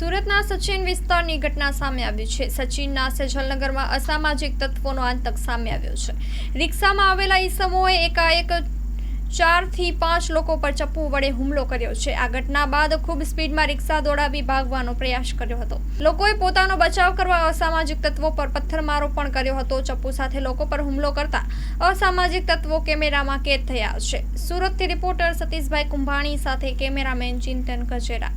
સુરતના સચિન વિસ્તારની ઘટના સામે આવી છે. સચિનના સેજલનગરમાં અસામાજિક તત્વોનો આતંક સામે આવ્યો છે. રિક્ષામાં આવેલા ઈસમોએ એકાએક ચારથી પાંચ લોકો પર ચપ્પુ વડે હુમલો કર્યો છે. આ ઘટના બાદ ખૂબ સ્પીડમાં રિક્ષા દોડાવી ભાગવાનો પ્રયાસ કર્યો હતો. લોકોએ પોતાનો બચાવ કરવા અસામાજિક તત્વો પર પથ્થરમારો પણ કર્યો હતો. ચપ્પુ સાથે લોકો પર હુમલો કરતા અસામાજિક તત્વો કેમેરામાં કેદ થયા છે. સુરતથી રિપોર્ટર સતીશભાઈ કુંભાણી સાથે કેમેરામેન ચિંતન ગજેરા